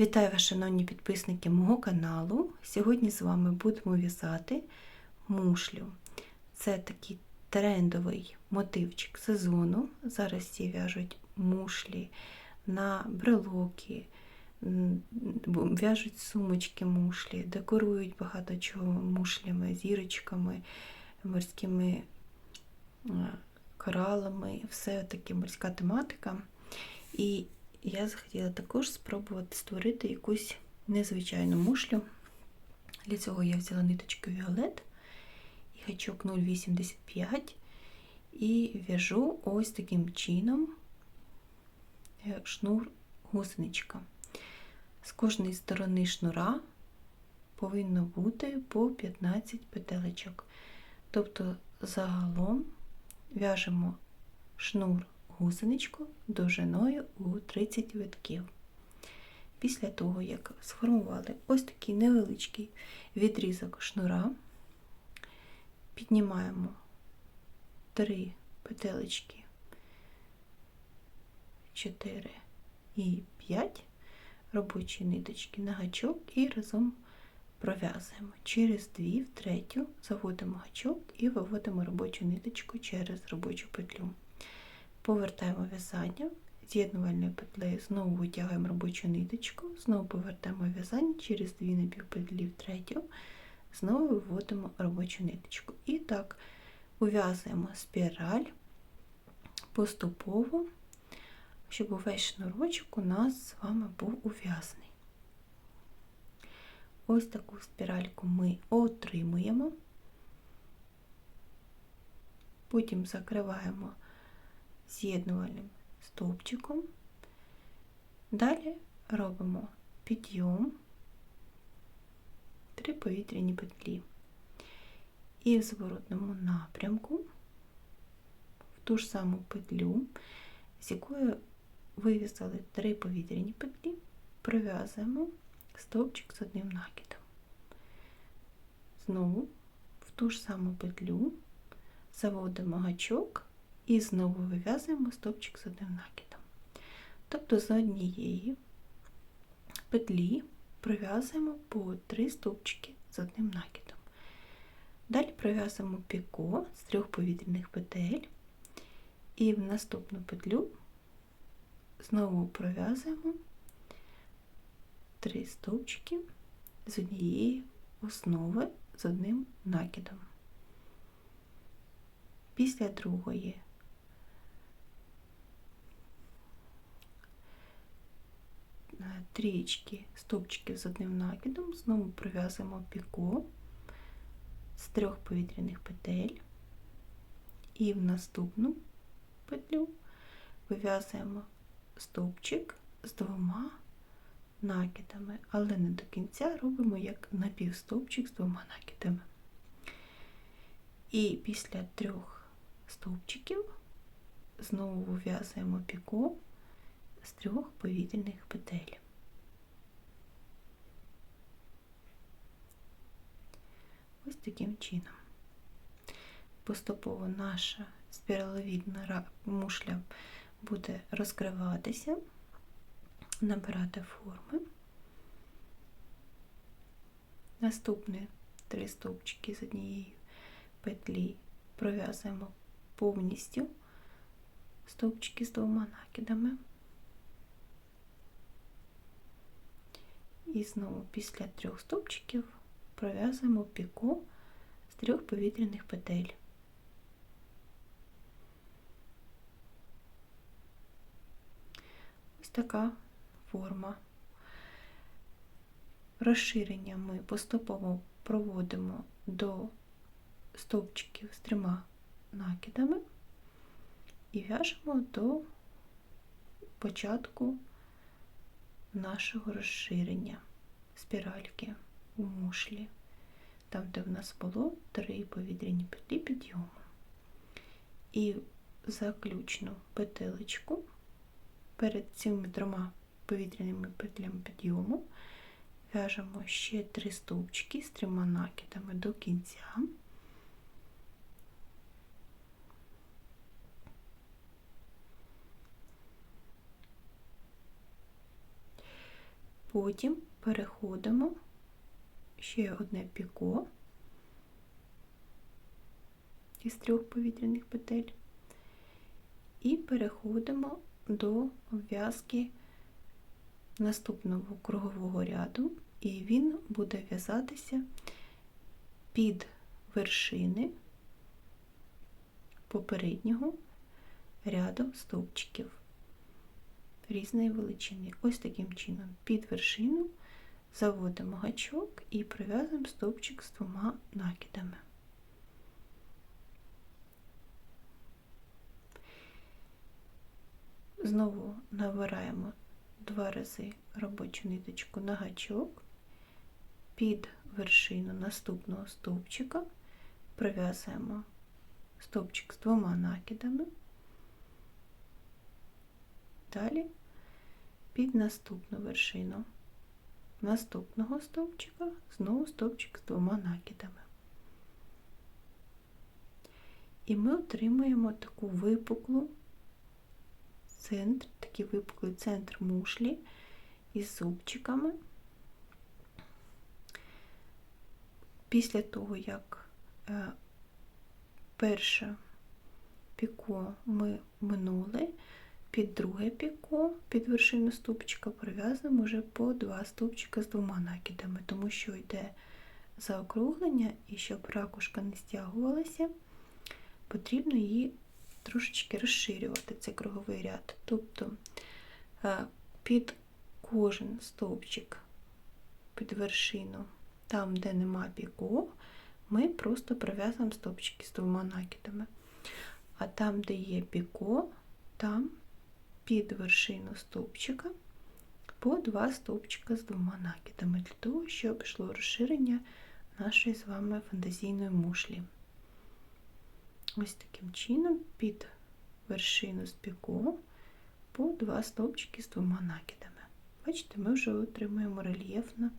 Вітаю вас, шановні підписники мого каналу. Сьогодні з вами будемо в'язати мушлю. Це такий трендовий мотивчик сезону. Зараз всі в'яжуть мушлі на брелоки, в'яжуть сумочки мушлі, декорують багато чого мушлями, зірочками, морськими е, коралами, все таке морська тематика. І я захотіла також спробувати створити якусь незвичайну мушлю. Для цього я взяла ниточку Віолет і гачок 0,85 і в'яжу ось таким чином е, шнур гусеничка. З кожної сторони шнура повинно бути по 15 петелечок. Тобто загалом в'яжемо шнур гусеничку довжиною у 30 витків. Після того, як сформували ось такий невеличкий відрізок шнура, піднімаємо 3 петелечки, 4 і 5 робочі ниточки на гачок і разом пров'язуємо. Через 2 в третю заводимо гачок і виводимо робочу ниточку через робочу петлю. Повертаємо в'язання, з'єднувальною петлею знову витягуємо робочу ниточку, знову повертаємо в'язання через дві напівпетлі в третю, знову виводимо робочу ниточку. І так ув'язуємо спіраль поступово, щоб увесь шнурочок у нас з вами був ув'язаний. Ось таку спіральку ми отримуємо, потім закриваємо з'єднувальним стовпчиком. Далі робимо підйом, три повітряні петлі. І в зворотному напрямку, в ту ж саму петлю, з якою вив'язали три повітряні петлі, пров'язуємо стовпчик з одним накидом. Знову в ту ж саму петлю заводимо гачок і знову вив'язуємо стовпчик з одним накидом. Тобто з однієї петлі пров'язуємо по три стовпчики з одним накидом. Далі пров'язуємо піко з трьох повітряних петель, і в наступну петлю знову пров'язуємо три стовпчики з однієї основи з одним накидом. Після другої трієчки стовпчиків з одним накидом, знову пров'язуємо піко з трьох повітряних петель і в наступну петлю вив'язуємо стовпчик з двома накидами, але не до кінця робимо як напівстовпчик з двома накидами. І після трьох стовпчиків знову вив'язуємо піко з трьох повітряних петель. Ось таким чином. Поступово наша спіраловідна мушля буде розкриватися, набирати форми. Наступні три стовпчики з однієї петлі пров'язуємо повністю стовпчики з двома накидами. І знову після трьох стовпчиків пров'язуємо піко з трьох повітряних петель. Ось така форма. Розширення ми поступово проводимо до стовпчиків з трьома накидами і в'яжемо до початку нашого розширення спіральки у мушлі, там, де в нас було три повітряні петлі підйому. І заключну петелечку перед цими трьома повітряними петлями підйому в'яжемо ще три стовпчики з трьома накидами до кінця. Потім переходимо ще одне піко із трьох повітряних петель. І переходимо до в'язки наступного кругового ряду, і він буде в'язатися під вершини попереднього ряду стовпчиків різної величини. Ось таким чином під вершину заводимо гачок і прив'язуємо стовпчик з двома накидами. Знову набираємо два рази робочу ниточку на гачок, під вершину наступного стовпчика прив'язуємо стовпчик з двома накидами, далі під наступну вершину наступного стовпчика знову стовпчик з двома накидами. І ми отримуємо таку випуклу центр, такий випуклий центр мушлі із зубчиками. Після того, як е, перше піко ми минули, під друге піко, під вершину стовпчика прив'язуємо вже по два стовпчика з двома накидами, тому що йде заокруглення, і щоб ракушка не стягувалася, потрібно її трошечки розширювати цей круговий ряд. Тобто е, під кожен стовпчик, під вершину, там, де нема піко, ми просто прив'язуємо стовпчики з двома накидами. А там, де є піко, там під вершину стовпчика по два стовпчика з двома накидами, для того, щоб йшло розширення нашої з вами фантазійної мушлі. Ось таким чином під вершину з піко по два стовпчики з двома накидами. Бачите, ми вже отримуємо рельєфну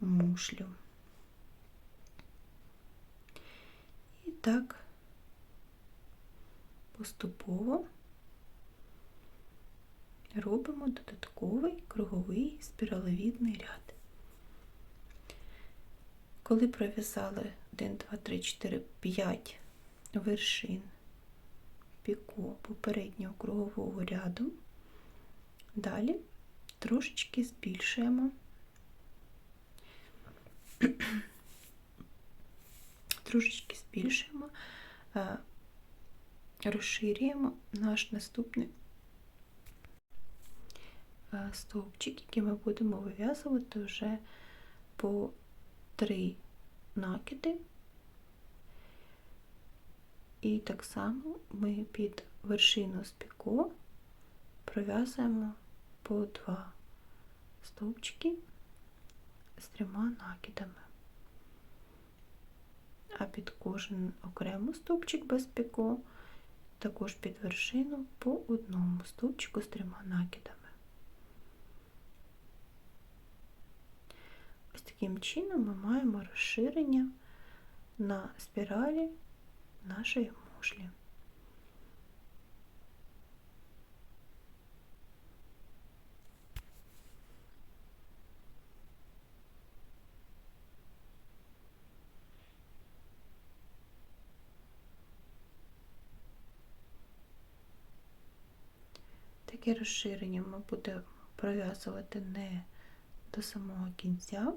мушлю. І так поступово робимо додатковий круговий спіралевідний ряд. Коли пров'язали 1, 2, 3, 4, 5 вершин піко попереднього кругового ряду, далі трошечки збільшуємо, трошечки збільшуємо, е, розширюємо наш наступний стовпчик, який ми будемо вив'язувати вже по три накиди і так само ми під вершину з піко пров'язуємо по два стовпчики з трьома накидами. А під кожен окремо стовпчик без піко, також під вершину по одному стовпчику з трьома накидами. Ось таким чином ми маємо розширення на спіралі нашої мушлі. Таке розширення ми будемо пров'язувати не до самого кінця.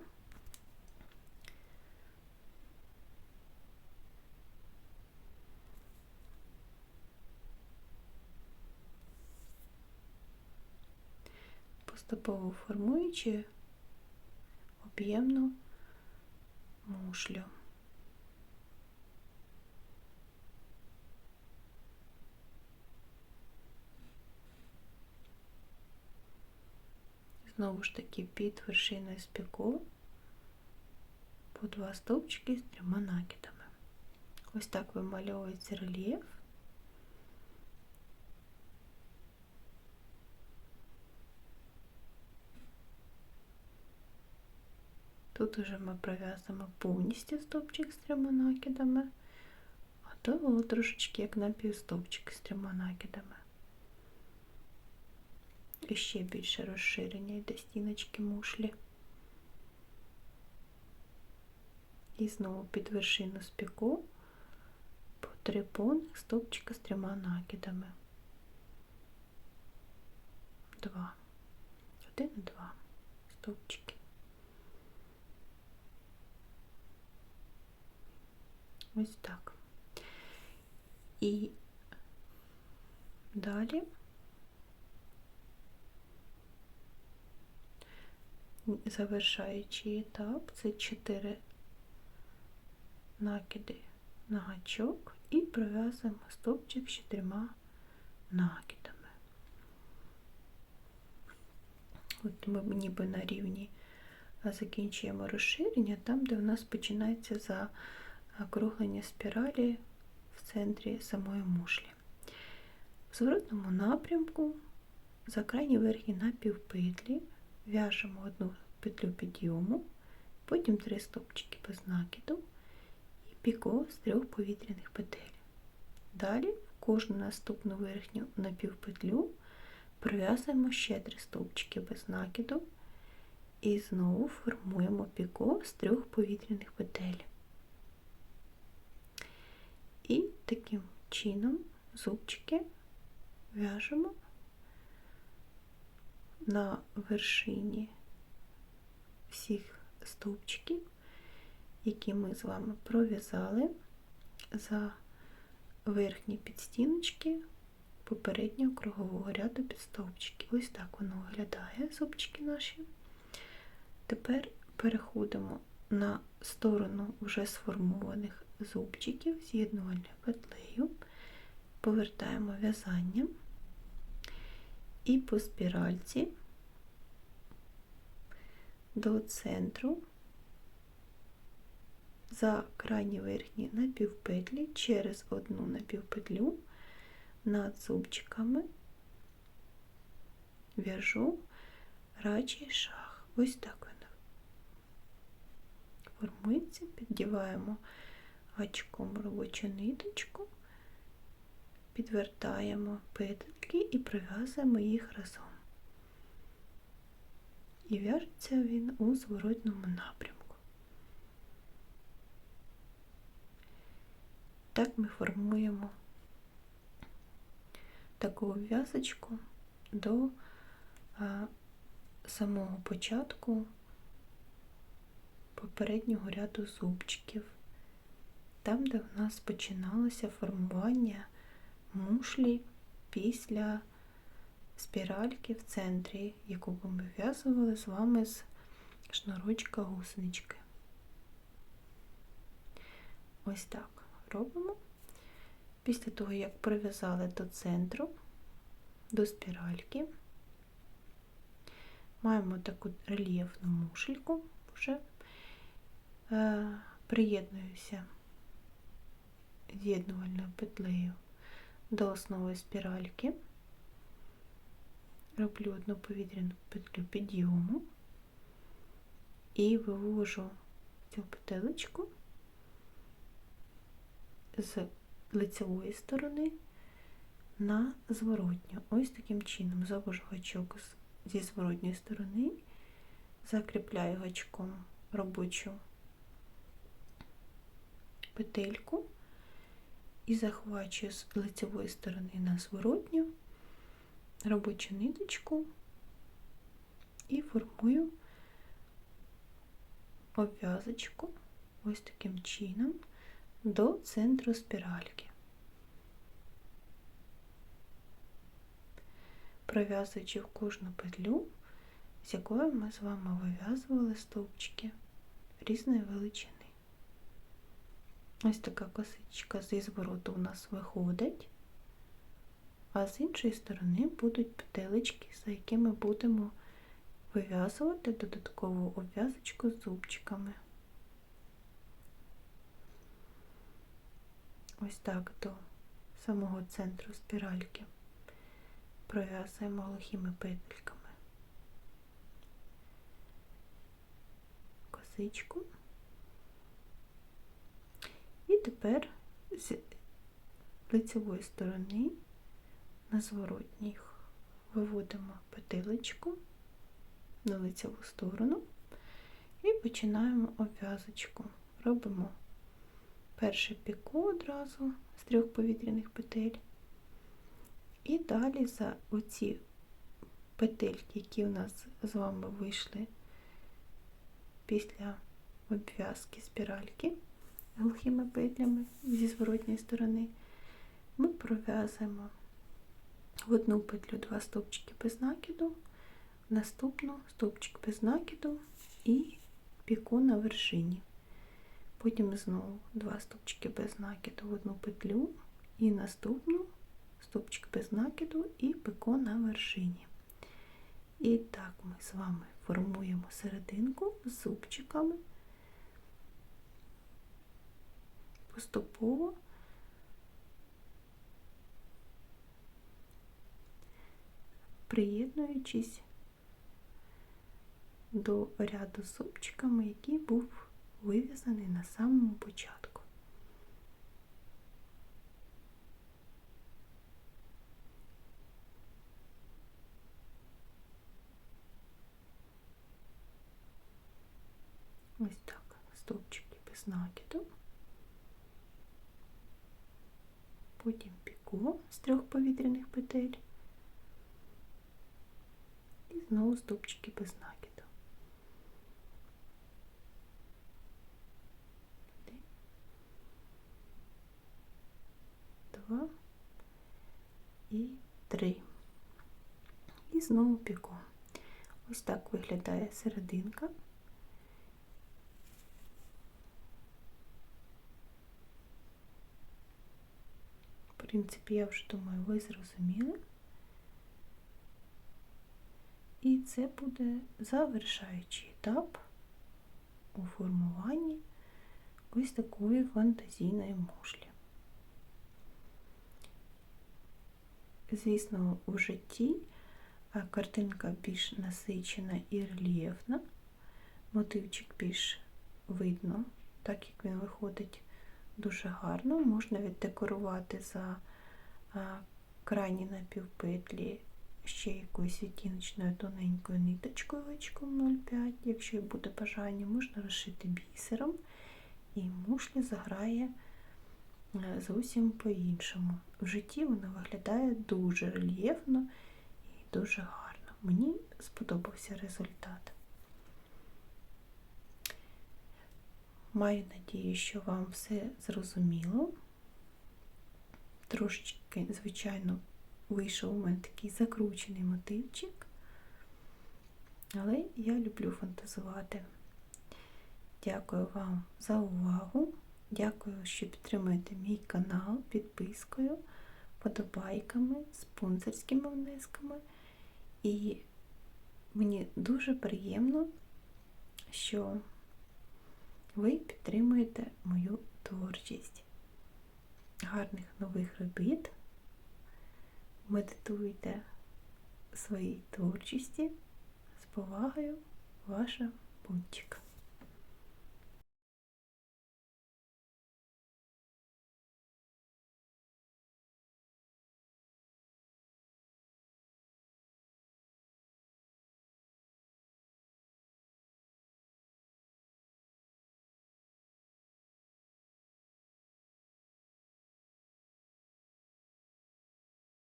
Поступово формуючи об'ємну мушлю. Знову ж таки під вершиною спіку по два стовпчики з трьома накидами. Ось так вимальовується рельєф. Тут уже ми пров'язуємо повністю стовпчик з трьома накидами, а то було трошечки як напівстовпчик з трьома накидами. І ще більше розширення йде стіночки мушлі. І знову під вершину спіку по три повних стовпчика з трьома накидами. Два. Один і два стовпчики. Ось так. І далі завершаючий етап це 4 накиди на гачок і пров'язуємо стовпчик з чотирма накидами. От ми ніби на рівні закінчуємо розширення там, де у нас починається закруглення спіралі в центрі самої мушлі. В зворотному напрямку за крайні верхні напівпетлі в'яжемо одну петлю підйому, потім три стопчики без накиду і піко з трьох повітряних петель. Далі в кожну наступну верхню напівпетлю пров'язуємо ще три стовпчики без накиду і знову формуємо піко з трьох повітряних петель. І таким чином зубчики в'яжемо на вершині всіх стовпчиків, які ми з вами пров'язали за верхні підстіночки попереднього кругового ряду підстовпчиків. Ось так воно виглядає, зубчики наші. Тепер переходимо на сторону вже сформованих зубчиків з'єднувальною петлею, повертаємо в'язання. І по спіральці до центру. За крайні верхні напівпетлі через одну напівпетлю над зубчиками в'яжу рачий шаг. Ось так формується, піддіваємо гачком робочу ниточку, підвертаємо петельки і прив'язуємо їх разом. І в'яжеться він у зворотному напрямку. Так ми формуємо таку в'язочку до самого початку попереднього ряду зубчиків, там, де в нас починалося формування мушлі після спіральки в центрі, яку ми вив'язували з вами з шнурочка гуснички. Ось так робимо. Після того, як прив'язали до центру, до спіральки, маємо таку рельєфну мушельку, вже приєднуюся з'єднувальною петлею до основи спіральки, роблю одну повітряну петлю підйому і вивожу цю петелечку з лицевої сторони на зворотню. Ось таким чином завожу гачок зі зворотньої сторони, закріпляю гачком робочу петельку і захвачую з лицевої сторони на зворотню робочу ниточку і формую обв'язочку ось таким чином до центру спіральки. Пров'язуючи в кожну петлю, з якою ми з вами вив'язували стовпчики різної величини. Ось така косичка зі звороту у нас виходить, а з іншої сторони будуть петелечки, за якими будемо вив'язувати додаткову обв'язочку з зубчиками. Ось так до самого центру спіральки пров'язуємо глухими петельками косичку. Тепер з лицевої сторони на зворотніх виводимо петелечку на лицеву сторону і починаємо обв'язочку. Робимо перше піку одразу з трьох повітряних петель. І далі за оці петельки, які у нас з вами вийшли після обв'язки спіральки глухими петлями зі зворотньої сторони, ми пров'язуємо в одну петлю два стовпчики без накиду, в наступну стовпчик без накиду і піку на вершині. Потім знову два стовпчики без накиду в одну петлю і наступну стовпчик без накиду і піку на вершині. І так ми з вами формуємо серединку з зубчиками, поступово приєднуючись до ряду з зубчиками, який був вив'язаний на самому початку. Ось так, стовпчики без накиду. Потім піку з трьох повітряних петель. І знову стовпчики без накиду. Один, два і три. І знову піку. Ось так виглядає серединка. Принципі, я вже думаю, ви зрозуміли. І це буде завершаючий етап у формуванні ось такої фантазійної мушлі. Звісно, у житті картинка більш насичена і рельєфна, мотивчик більш видно, так як він виходить дуже гарно, можна віддекорувати за крайні напівпетлі ще якоюсь відтіночною тоненькою ниточкою очком 0,5, якщо буде бажання, можна розшити бісером, і мушля заграє е, зовсім по-іншому. В житті вона виглядає дуже рельєфно і дуже гарно. Мені сподобався результат. Маю надію, що вам все зрозуміло. Трошечки, звичайно, вийшов у мене такий закручений мотивчик, але я люблю фантазувати. Дякую вам за увагу. Дякую, що підтримуєте мій канал підпискою, подобайками, спонсорськими внесками. І мені дуже приємно, що ви підтримуєте мою творчість. Гарних нових робіт! медитуйте своїй творчості з повагою, ваша Пунчик.